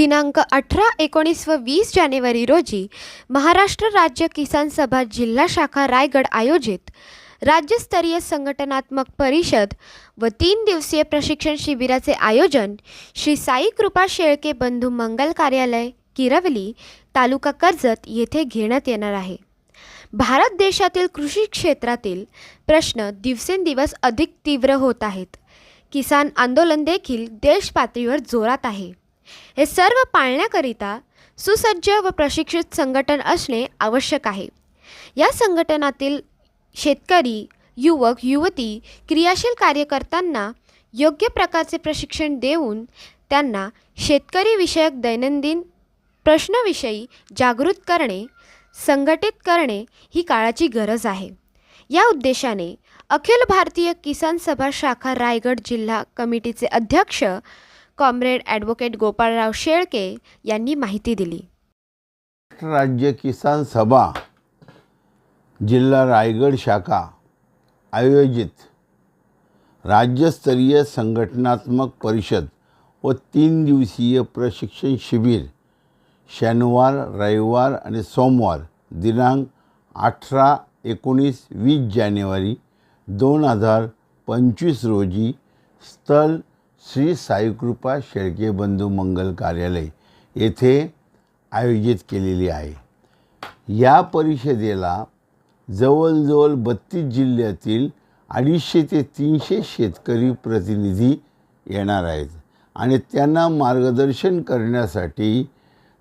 दिनांक अठरा एकोणीस व वीस जानेवारी रोजी महाराष्ट्र राज्य किसान सभा जिल्हा शाखा रायगड आयोजित राज्यस्तरीय संघटनात्मक परिषद व तीन दिवसीय प्रशिक्षण शिबिराचे आयोजन श्री साई कृपा शेळके बंधू मंगल कार्यालय किरवली तालुका कर्जत येथे घेण्यात येणार आहे. भारत देशातील कृषी क्षेत्रातील प्रश्न दिवसेंदिवस अधिक तीव्र होत आहेत. किसान आंदोलन देखील देश पातळीवर जोरात आहे. हे सर्व पाळण्याकरिता सुसज्ज व प्रशिक्षित संघटन असणे आवश्यक आहे. या संघटनातील शेतकरी युवक युवती क्रियाशील कार्यकर्त्यांना योग्य प्रकारचे प्रशिक्षण देऊन त्यांना शेतकरी विषयक दैनंदिन प्रश्नाविषयी जागृत करणे संघटित करणे ही काळाची गरज आहे. या उद्देशाने अखिल भारतीय किसान सभा शाखा रायगड जिल्हा कमिटीचे अध्यक्ष कॉम्रेड ॲडव्होकेट गोपाळराव शेळके यांनी माहिती दिली. राज्य किसान सभा जिल्हा रायगड शाखा आयोजित राज्यस्तरीय संघटनात्मक परिषद व तीन दिवसीय प्रशिक्षण शिबिर शनिवार रविवार आणि सोमवार दिनांक अठरा एकोणीस वीस जानेवारी दोन हजार पंचवीस रोजी स्थल श्री साईकृपा शेळके बंधू मंगल कार्यालय येथे आयोजित केलेली आहे. या परिषदेला जवळजवळ बत्तीस जिल्ह्यातील अडीचशे ते तीनशे शेतकरी प्रतिनिधी येणार आहेत आणि त्यांना मार्गदर्शन करण्यासाठी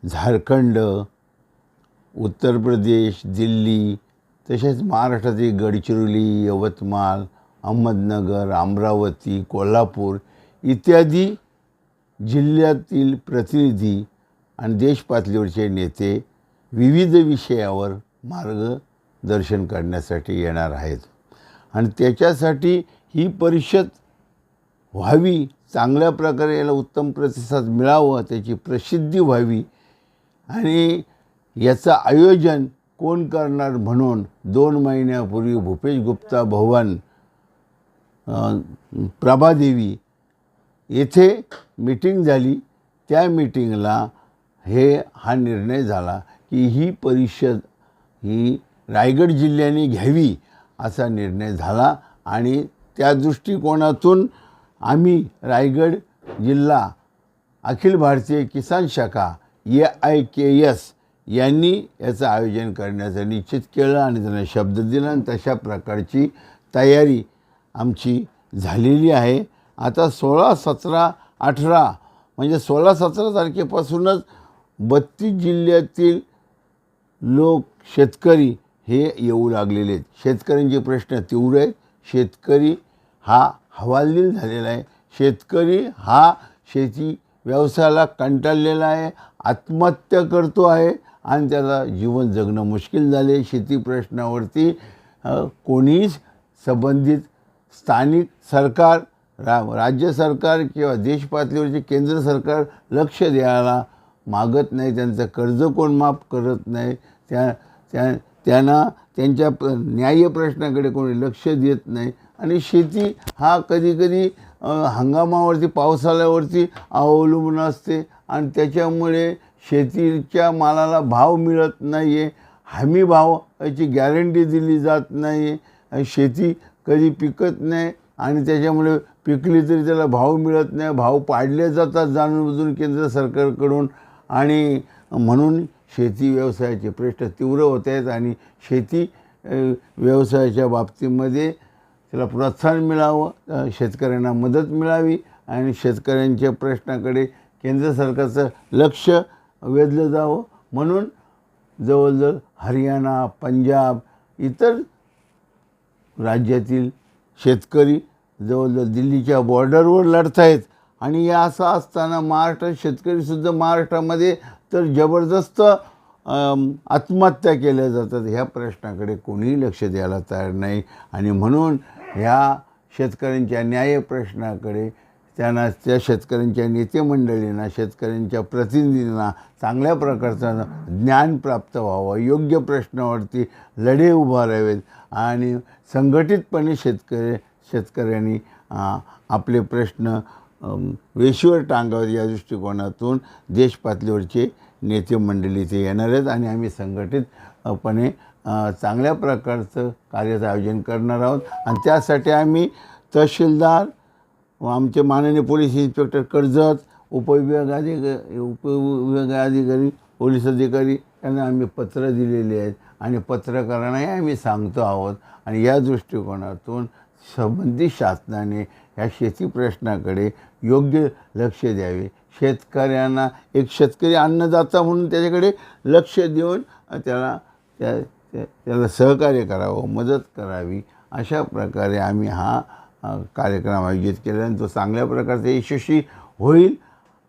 झारखंड उत्तर प्रदेश दिल्ली तसेच महाराष्ट्रातील गडचिरोली यवतमाळ अहमदनगर अमरावती कोल्हापूर इत्यादी जिल्ह्यातील प्रतिनिधी आणि देशपातळीवरचे नेते विविध विषयावर मार्गदर्शन करण्यासाठी येणार आहेत. आणि त्याच्यासाठी ही परिषद व्हावी चांगल्या प्रकारे याला उत्तम प्रतिसाद मिळावा त्याची प्रसिद्धी व्हावी आणि याचं आयोजन कोण करणार म्हणून दोन महिन्यापूर्वी भूपेश गुप्ता भवन प्रभादेवी येथे मीटिंग झाली. त्या मीटिंगला हे हा निर्णय झाला की ही परिषद ही रायगड जिल्ह्याने घ्यावी असा निर्णय झाला आणि त्या दृष्टिकोनातून आम्ही रायगड जिल्हा अखिल भारतीय किसान शाखा ए आय के एस यांनी याचं आयोजन करण्याचं निश्चित केलं आणि त्यांना शब्द दिला आणि तशा प्रकारची तयारी आमची झालेली आहे. आता सोळा सतरा अठरा म्हणजे सोळा सतरा तारखेपासूनच बत्तीस जिल्ह्यातील लोक शेतकरी हे येऊ लागलेले आहेत. शेतकऱ्यांचे प्रश्न तीव्र आहेत. शेतकरी हा हवालदिल झालेला आहे. शेतकरी हा शेती व्यवसायाला कंटाळलेला आहे आत्महत्या करतो आहे आणि त्याला जीवन जगणं मुश्किल झाले. शेती प्रश्नावरती कोणीच संबंधित स्थानिक सरकार रा राज्य सरकार किंवा देशपातळीवरचे केंद्र सरकार लक्ष द्यायला मागत नाही. त्यांचं कर्ज कोण माफ करत नाही? त्या त्या त्यांना त्यांच्या प्र न्याय्य प्रश्नाकडे कोणी लक्ष देत नाही. आणि शेती हा कधीकधी हंगामावरती पावसाळ्यावरती अवलंबून असते. आणि त्याच्यामुळे शेतीच्या मालाला भाव मिळत नाही आहे हमी भाव याची गॅरंटी दिली जात नाही आहे शेती कधी पिकत नाही. आणि त्याच्यामुळे पिकली तरी त्याला भाव मिळत नाही भाव पाडले जातात जाणून केंद्र सरकारकडून. आणि म्हणून शेती व्यवसायाचे प्रश्न तीव्र होत आहेत आणि शेती व्यवसायाच्या बाबतीमध्ये त्याला प्रोत्साहन मिळावं शेतकऱ्यांना मदत मिळावी आणि शेतकऱ्यांच्या प्रश्नाकडे केंद्र सरकारचं लक्ष वेधलं जावं. म्हणून जवळजवळ हरियाणा पंजाब इतर राज्यातील शेतकरी जवळजवळ दिल्लीच्या बॉर्डरवर लढत आहेत आणि या असं असताना महाराष्ट्रात शेतकरीसुद्धा महाराष्ट्रामध्ये तर जबरदस्त आत्महत्या केल्या जातात. ह्या प्रश्नाकडे कोणीही लक्ष द्यायला तयार नाही. आणि म्हणून ह्या शेतकऱ्यांच्या न्याय प्रश्नाकडे त्यांना त्या शेतकऱ्यांच्या नेतेमंडळींना शेतकऱ्यांच्या प्रतिनिधींना चांगल्या प्रकारचं ज्ञान प्राप्त व्हावं. योग्य प्रश्नावरती लढे उभारावेत आणि संघटितपणे शेतकरी शेतकऱ्यांनी आपले प्रश्न वेशीवर टांगावेत या दृष्टिकोनातून देश पातळीवरचे नेते मंडळी ते येणार आहेत आणि आम्ही संघटितपणे चांगल्या प्रकारचं कार्याचं आयोजन करणार आहोत. आणि त्यासाठी आम्ही तहसीलदार व आमचे माननीय पोलीस इन्स्पेक्टर कर्जत उपविभागाधिकारी उपविभागाधिकारी पोलीस अधिकारी यांना आम्ही पत्र दिलेली आहेत. आणि पत्रकारांनाही आम्ही सांगतो आहोत. आणि या दृष्टिकोनातून संबंधित शासनाने ह्या शेती प्रश्नाकडे योग्य लक्ष द्यावे. शेतकऱ्यांना एक शेतकरी अन्नदाता म्हणून त्याच्याकडे लक्ष देऊन त्याला त्या त्याला सहकार्य करावं मदत करावी. अशा प्रकारे आम्ही हा कार्यक्रम आयोजित केला आणि तो चांगल्या प्रकारचा यशस्वी होईल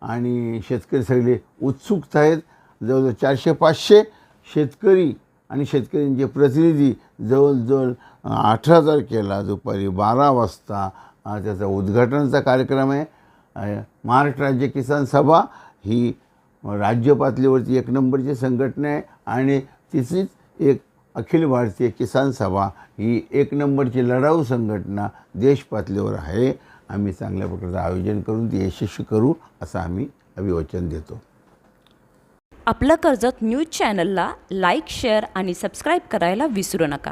आणि शेतकरी सगळे उत्सुकता आहेत. जवळजवळ चारशे पाचशे शेतकरी आणि शेतकऱ्यांचे प्रतिनिधी जवळजवळ अठरा तारखेला दुपारी बारा वाजता त्याचा उद्घाटनाचा कार्यक्रम आहे. महाराष्ट्र राज्य किसान सभा ही राज्य पातळीवरती एक नंबरची संघटना आहे आणि तिचीच एक अखिल भारतीय किसान सभा ही एक नंबरची लढाऊ संघटना देश पातळीवर आहे. आम्ही चांगल्या प्रकारचं आयोजन करून ती यशस्वी करू असं आम्ही अभिवचन देतो. आपलं कर्जत न्यूज चॅनलला लाईक शेअर आणि सबस्क्राईब करायला विसरू नका.